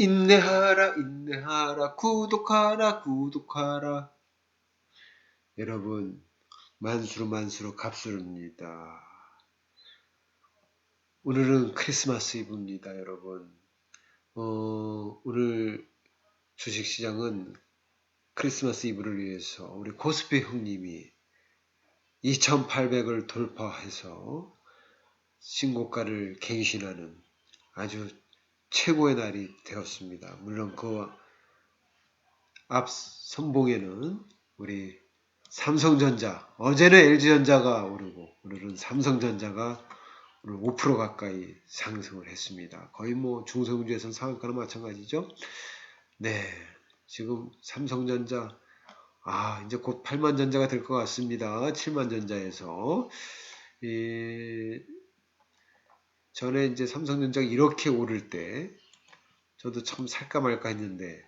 인내하라 인내하라 구독하라 구독하라 여러분 만수로 만수로 값수로입니다. 오늘은 크리스마스 이브입니다 여러분 어, 오늘 주식시장은 크리스마스 이브를 위해서 우리 코스피 형님이 2800을 돌파해서 신고가를 갱신하는 아주 최고의 날이 되었습니다. 물론 그 앞 선봉에는 우리 삼성전자, 어제는 LG전자가 오르고 오늘은 삼성전자가 오늘 5% 가까이 상승을 했습니다. 거의 뭐 중소형주에서는 상한가나 마찬가지죠. 네, 지금 삼성전자 아 이제 곧 8만 전자가 될 것 같습니다. 7만 전자에서 이 전에 이제 삼성전자가 이렇게 오를 때 저도 참 살까 말까 했는데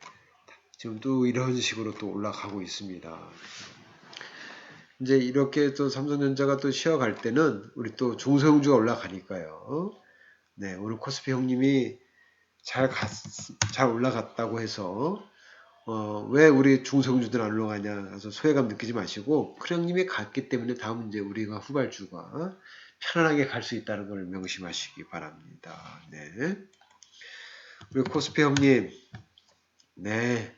지금 또 이런 식으로 또 올라가고 있습니다. 이제 이렇게 또 삼성전자가 또 쉬어갈 때는 우리 또 중소형주가 올라가니까요. 네, 오늘 코스피 형님이 잘, 갔, 잘 올라갔다고 해서 어, 왜 우리 중소형주들 안 올라가냐 그래서 소외감 느끼지 마시고 크 형님이 갔기 때문에 다음 이제 우리가 후발주가 편안하게 갈 수 있다는 걸 명심하시기 바랍니다. 네. 우리 코스피 형님, 네.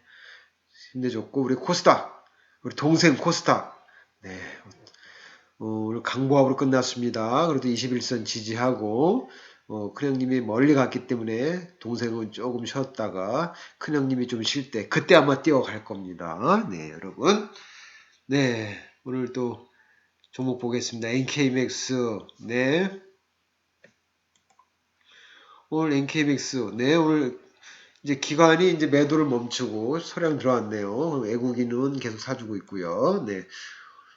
힘내줬고, 우리 코스닥, 우리 동생 코스닥, 네. 어, 오늘 강보합으로 끝났습니다. 그래도 21선 지지하고, 어, 큰형님이 멀리 갔기 때문에 동생은 조금 쉬었다가 큰형님이 좀 쉴 때, 그때 아마 뛰어갈 겁니다. 네, 여러분. 네, 오늘 또 종목 보겠습니다. NK맥스, 네. 오늘 NK맥스, 네, 오늘 이제 기관이 이제 매도를 멈추고 소량 들어왔네요. 외국인은 계속 사주고 있고요. 네.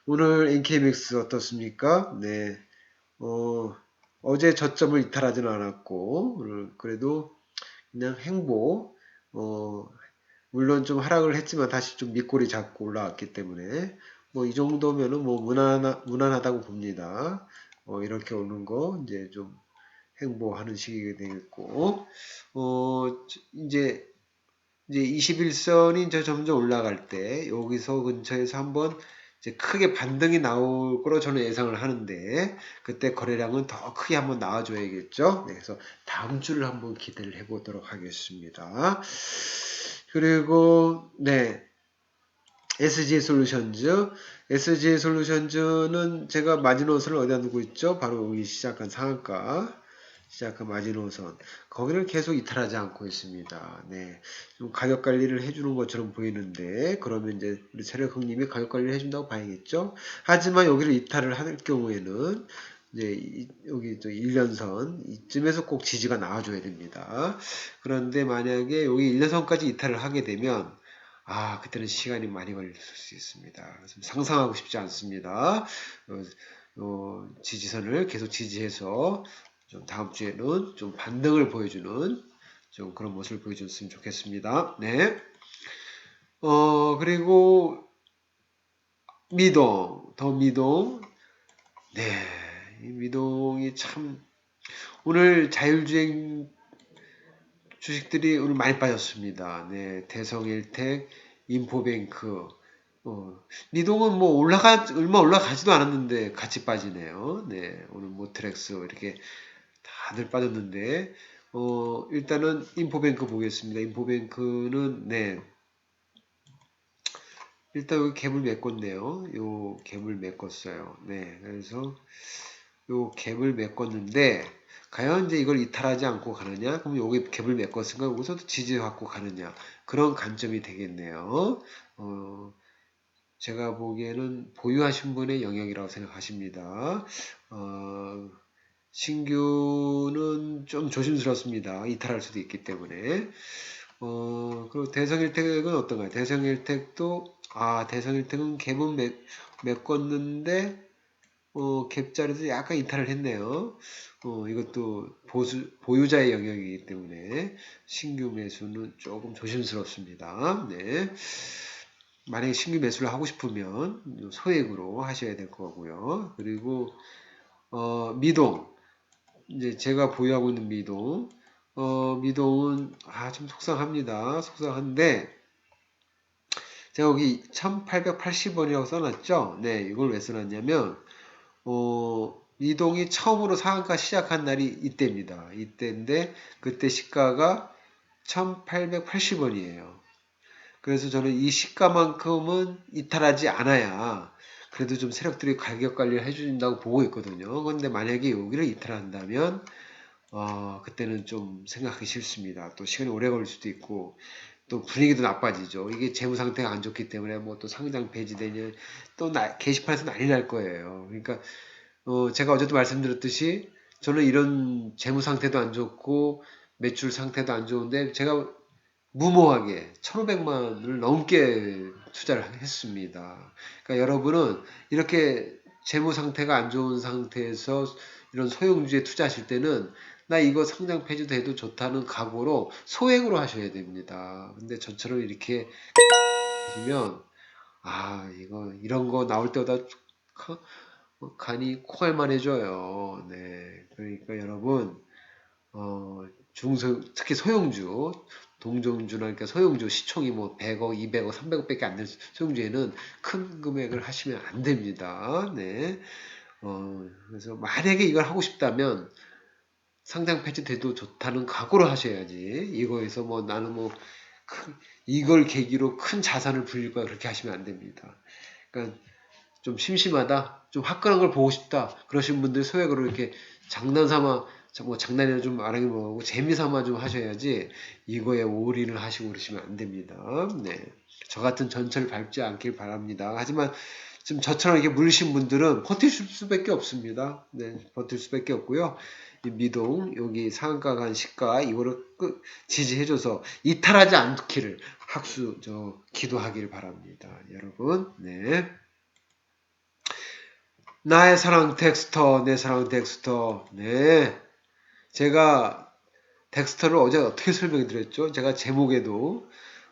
오늘 NK맥스 어떻습니까? 네. 어, 어제 저점을 이탈하지는 않았고, 그래도 그냥 행보, 어, 물론 좀 하락을 했지만 다시 좀 밑꼬리 잡고 올라왔기 때문에 뭐 이 정도면은 뭐 무난하, 무난하다고 봅니다. 어, 이렇게 오는 거 이제 좀 행보하는 시기가 되겠고, 어, 이제, 이제 21선이 이제 점점 올라갈 때, 여기서 근처에서 한번 이제 크게 반등이 나올 거로 저는 예상을 하는데, 그때 거래량은 더 크게 한번 나와줘야겠죠. 네, 그래서 다음 주를 한번 기대를 해보도록 하겠습니다. 그리고, 네, SG 솔루션즈. SG 솔루션즈는 제가 마지노선을 어디다 두고 있죠? 바로 여기 시작한 상한가. 시작한 마지노선. 거기를 계속 이탈하지 않고 있습니다. 네. 좀 가격 관리를 해주는 것처럼 보이는데, 그러면 이제 우리 세력형님이 가격 관리를 해준다고 봐야겠죠? 하지만 여기를 이탈을 할 경우에는, 이제 여기 또 1년선 이쯤에서 꼭 지지가 나와줘야 됩니다. 그런데 만약에 여기 1년선까지 이탈을 하게 되면 아, 그때는 시간이 많이 걸릴 수 있습니다. 상상하고 싶지 않습니다. 어, 어, 지지선을 계속 지지해서 좀 다음 주에는 좀 반등을 보여주는 좀 그런 모습을 보여줬으면 좋겠습니다. 네. 어, 그리고 미동, 더 미동. 네. 이 미동이 참 오늘 자율주행 주식들이 오늘 많이 빠졌습니다. 네, 대성일텍, 인포뱅크, 어, 미동은 뭐 올라가 얼마 올라가지도 않았는데 같이 빠지네요. 네, 오늘 모트렉스 이렇게 다들 빠졌는데 어, 일단은 인포뱅크 보겠습니다. 인포뱅크는 네. 일단 여기 갭을 메꿨네요. 요 갭을 메꿨어요. 네. 그래서 요 갭을 메꿨는데 과연 이제 이걸 이탈하지 않고 가느냐? 그럼 여기 갭을 메꿨으니까 여기서도 지지받고 가느냐? 그런 관점이 되겠네요. 어, 제가 보기에는 보유하신 분의 영역이라고 생각하십니다. 어, 신규는 좀 조심스럽습니다. 이탈할 수도 있기 때문에. 어, 그리고 대성일택은 어떤가요? 대성일택도, 아, 대성일택은 갭은 메, 메꿨는데, 어, 갭자리도 약간 이탈을 했네요. 어, 이것도 보수, 보유자의 영역이기 때문에 신규 매수는 조금 조심스럽습니다. 네. 만약에 신규 매수를 하고 싶으면 소액으로 하셔야 될 거고요. 그리고 어, 미동 이제 제가 보유하고 있는 미동 어, 미동은 아, 좀 속상합니다. 속상한데 제가 여기 1880원이라고 써놨죠? 네, 이걸 왜 써놨냐면 어, 미동이 처음으로 상한가 시작한 날이 이때입니다. 이때인데 그때 시가가 1880원이에요. 그래서 저는 이 시가만큼은 이탈하지 않아야 그래도 좀 세력들이 가격 관리를 해준다고 보고 있거든요. 근데 만약에 여기를 이탈한다면 어, 그때는 좀 생각하기 싫습니다. 또 시간이 오래 걸릴 수도 있고 또 분위기도 나빠지죠. 이게 재무 상태가 안 좋기 때문에 뭐 또 상장 폐지되면 또 나, 게시판에서 난리 날 거예요. 그러니까 어, 제가 어제도 말씀드렸듯이 저는 이런 재무 상태도 안 좋고 매출 상태도 안 좋은데 제가 무모하게 1500만을 넘게 투자를 했습니다. 그러니까 여러분은 이렇게 재무 상태가 안 좋은 상태에서 이런 소형주에 투자하실 때는 나 이거 상장 폐지도 해도 좋다는 각오로 소액으로 하셔야 됩니다. 근데 저처럼 이렇게 하시면 아 이거 이런 거 나올 때마다 가- 간이 콩알만해져요. 네, 그러니까 여러분 어, 중소 특히 소형주 동종주나 그러니까 소형주 시총이 뭐 100억, 200억, 300억밖에 안 되는 소형주에는 큰 금액을 하시면 안 됩니다. 네. 어, 그래서 만약에 이걸 하고 싶다면 상장 폐지돼도 좋다는 각오를 하셔야지 이거에서 뭐 나는 뭐 큰, 이걸 계기로 큰 자산을 불릴 거야 그렇게 하시면 안 됩니다. 그러니까 좀 심심하다, 좀 화끈한 걸 보고 싶다 그러신 분들 소액으로 이렇게 장난삼아 뭐 장난이나 좀 아랑이 뭐하고 재미삼아 좀 하셔야지 이거에 올인을 하시고 그러시면 안 됩니다. 네. 저 같은 전철 밟지 않길 바랍니다. 하지만 지금 저처럼 이렇게 물리신 분들은 버틸 수밖에 없습니다. 네, 버틸 수밖에 없고요. 이 미동 여기 상한가 간 시가 이거를 끝 지지해줘서 이탈하지 않기를 학수 저 기도하기를 바랍니다. 여러분, 네. 나의 사랑 덱스터, 내 사랑 덱스터, 네. 제가 덱스터를 어제 어떻게 설명해 드렸죠? 제가 제목에도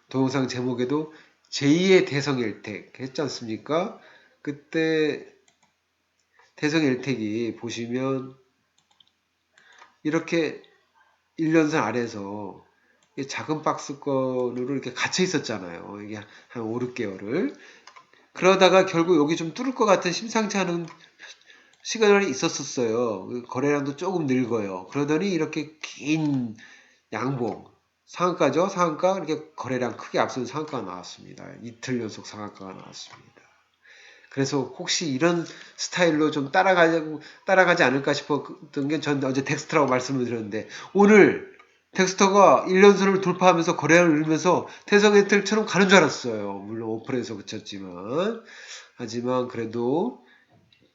동영상 제목에도 제2의 대성 일택 했지 않습니까? 그때 대성 일택이 보시면 이렇게 1년선 아래에서 작은 박스권으로 이렇게 갇혀 있었잖아요. 이게 한 5, 6개월을. 그러다가 결국 여기 좀 뚫을 것 같은 심상치 않은 시간이 있었었어요. 거래량도 조금 늙어요. 그러더니 이렇게 긴 양봉, 상한가죠? 상한가 이렇게 거래량 크게 앞선 상한가가 나왔습니다. 이틀 연속 상한가가 나왔습니다. 그래서 혹시 이런 스타일로 좀 따라가지, 따라가지 않을까 싶었던 게 전 어제 덱스터라고 말씀을 드렸는데 오늘 덱스터가 1년선을 돌파하면서 거래량을 늘면서 태성의틀처럼 가는 줄 알았어요. 물론 오픈에서 그쳤지만 하지만 그래도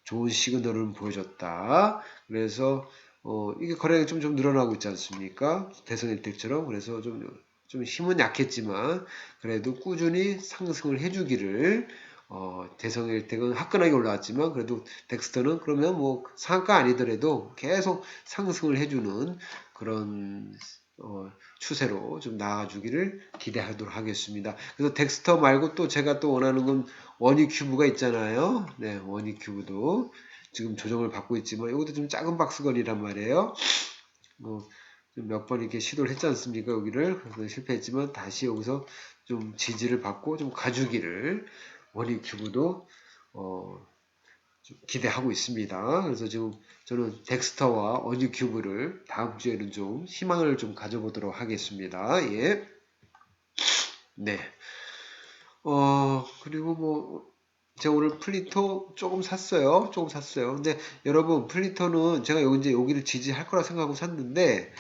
좋은 시그널을 보여줬다. 그래서 어, 이게 거래량이 좀, 좀 늘어나고 있지 않습니까? 대선 혜택처럼. 그래서 좀, 좀 힘은 약했지만, 그래도 꾸준히 상승을 해주기를, 어, 대선 혜택은 화끈하게 올라왔지만, 그래도 덱스터는 그러면 뭐 상가 아니더라도 계속 상승을 해주는 그런, 어, 추세로 좀 나아주기를 기대하도록 하겠습니다. 그래서 덱스터 말고 또 제가 또 원하는 건 원위 큐브가 있잖아요. 네, 원위 큐브도 지금 조정을 받고 있지만 이것도 좀 작은 박스건이란 말이에요. 뭐 몇 번 이렇게 시도를 했지 않습니까? 여기를 그래서 실패했지만 다시 여기서 좀 지지를 받고 좀 가주기를 원위 큐브도 어, 기대하고 있습니다. 그래서 지금 저는 덱스터와 어니 큐브를 다음 주에는 좀 희망을 좀 가져보도록 하겠습니다. 예. 네. 어, 그리고 뭐, 제가 오늘 플리토 조금 샀어요. 조금 샀어요. 근데 여러분, 플리토는 제가 이제 여기를 지지할 거라 생각하고 샀는데,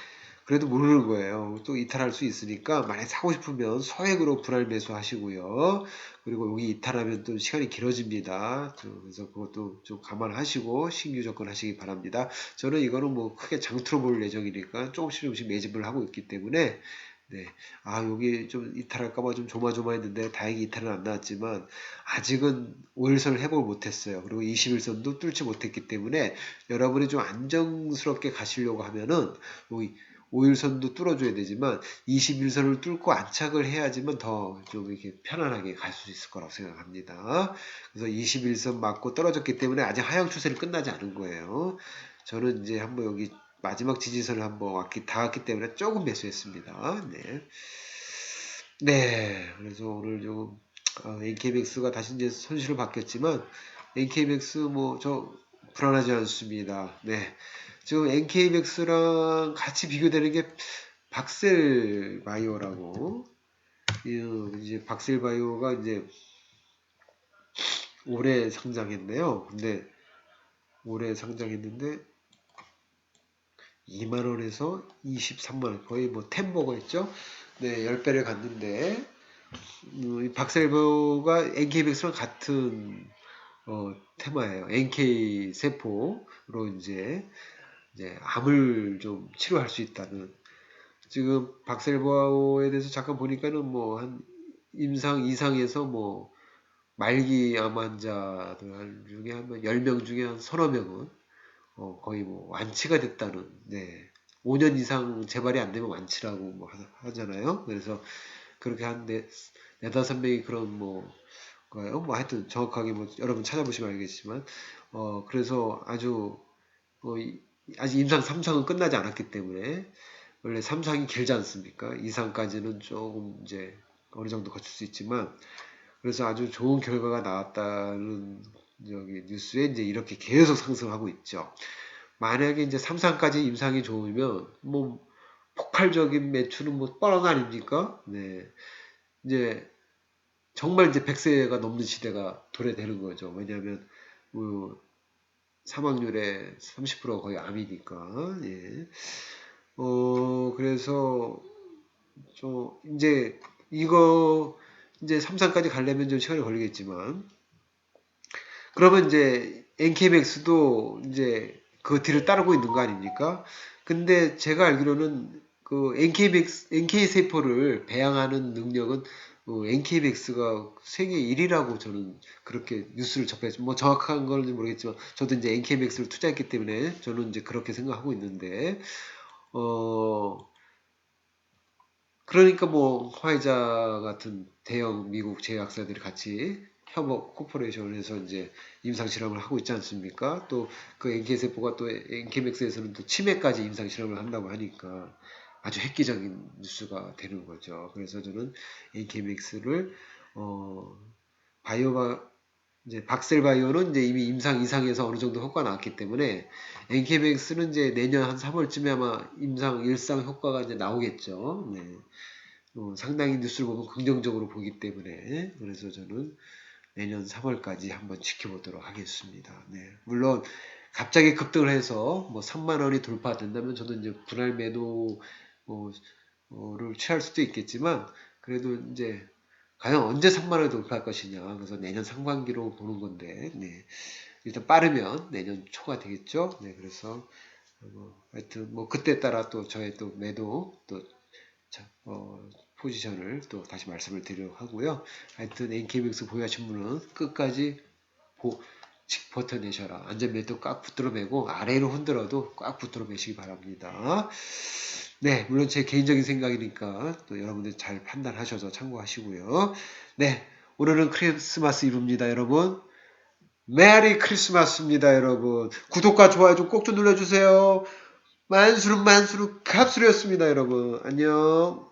그래도 모르는 거예요. 또 이탈할 수 있으니까 만약 사고 싶으면 소액으로 분할 매수 하시고요. 그리고 여기 이탈하면 또 시간이 길어집니다. 그래서 그것도 좀 감안하시고 신규 접근 하시기 바랍니다. 저는 이거는 뭐 크게 장투로 볼 예정이니까 조금씩 조금씩 매집을 하고 있기 때문에 네. 아, 여기 좀 이탈할까봐 좀 조마조마했는데 다행히 이탈은 안 나왔지만 아직은 5일선을 해보지 못했어요. 그리고 21선도 뚫지 못했기 때문에 여러분이 좀 안정스럽게 가시려고 하면은 여기 5일선도 뚫어줘야 되지만 21선을 뚫고 안착을 해야지만 더 좀 이렇게 편안하게 갈 수 있을 거라고 생각합니다. 그래서 21선 맞고 떨어졌기 때문에 아직 하향 추세는 끝나지 않은 거예요. 저는 이제 한번 여기 마지막 지지선을 한번 왔기, 닿았기 때문에 조금 매수했습니다. 네. 네. 그래서 오늘 좀 어, NKBX가 다시 이제 손실을 받겠지만 NKBX 뭐저 불안하지 않습니다. 네. 지금 NKBX랑 같이 비교되는 게 박셀 바이오라고. 이제 박셀 바이오가 이제 올해 상장했네요. 근데 올해 상장했는데 2만원에서 23만원 거의 뭐 템버거였죠? 네 10배를 갔는데 음, 이 박셀버가 NK백스랑 같은 어, 테마예요. NK 세포로 이제 이제 암을 좀 치료할 수 있다는 지금 박셀버에 대해서 잠깐 보니까는 뭐 한 임상 이상에서 뭐 말기 암 환자들 중에 한 10명 중에 한 서너 명은 어, 거의 뭐 완치가 됐다는 네. 5년 이상 재발이 안 되면 완치라고 뭐 하, 잖아요 그래서 그렇게 한 네, 네다섯 명이 그런 뭐 거예요. 뭐 하여튼 정확하게 뭐 여러분 찾아보시면 알겠지만 어 그래서 아주 어, 아직 임상 3상은 끝나지 않았기 때문에 원래 3상이 길지 않습니까? 2상까지는 조금 이제 어느 정도 거칠 수 있지만 그래서 아주 좋은 결과가 나왔다는 여기 뉴스에 이제 이렇게 계속 상승하고 있죠. 만약에 이제 3상까지 임상이 좋으면 뭐 폭발적인 매출은 뭐 뻔한 아닙니까? 네. 이제 정말 이제 100세가 넘는 시대가 도래되는 거죠. 왜냐하면 뭐 사망률의 30% 거의 암이니까. 예. 어 그래서 좀 이제 이거 이제 3상까지 가려면 좀 시간이 걸리겠지만 그러면 이제 NK맥스도 이제 그 뒤를 따르고 있는 거 아닙니까? 근데 제가 알기로는 그 NK맥스, NK세포를 배양하는 능력은 어, NK맥스가 세계 1위라고 저는 그렇게 뉴스를 접했죠. 뭐 정확한 건지 모르겠지만 저도 이제 NK맥스를 투자했기 때문에 저는 이제 그렇게 생각하고 있는데 어 그러니까 뭐 화이자 같은 대형 미국 제약사들이 같이 협업 코퍼레이션을 해서 이제 임상 실험을 하고 있지 않습니까? 또 그 NK 세포가 또 NK맥스에서는 또 치매까지 임상 실험을 한다고 하니까 아주 획기적인 뉴스가 되는 거죠. 그래서 저는 NK맥스를 어 바이오가 이제 박셀 바이오는 이제 이미 임상 이상에서 어느 정도 효과가 나왔기 때문에 NK맥스는 이제 내년 한 3월쯤에 아마 임상 일상 효과가 이제 나오겠죠. 네. 어, 상당히 뉴스를 보면 긍정적으로 보기 때문에 그래서 저는 내년 3월까지 한번 지켜보도록 하겠습니다. 네. 물론 갑자기 급등을 해서 뭐 3만 원이 돌파된다면 저도 이제 분할 매도 를 취할 수도 있겠지만 그래도 이제 과연 언제 3만 원이 돌파할 것이냐 그래서 내년 상반기로 보는 건데 네. 일단 빠르면 내년 초가 되겠죠. 네, 그래서 뭐 하여튼 뭐 그때 따라 또 저의 또 매도 또 자, 어, 포지션을 또 다시 말씀을 드리려고 하고요. 하여튼 NK백스 보유하신 분은 끝까지 보, 버텨내셔라. 안전벨트 꽉 붙들어 매고 아래로 흔들어도 꽉 붙들어 매시기 바랍니다. 네, 물론 제 개인적인 생각이니까 또 여러분들 잘 판단하셔서 참고하시고요. 네, 오늘은 크리스마스 이브입니다, 여러분. 메리 크리스마스입니다, 여러분. 구독과 좋아요 좀 꼭좀 눌러주세요. 만수르 만수르 갑수르였습니다, 여러분. 안녕.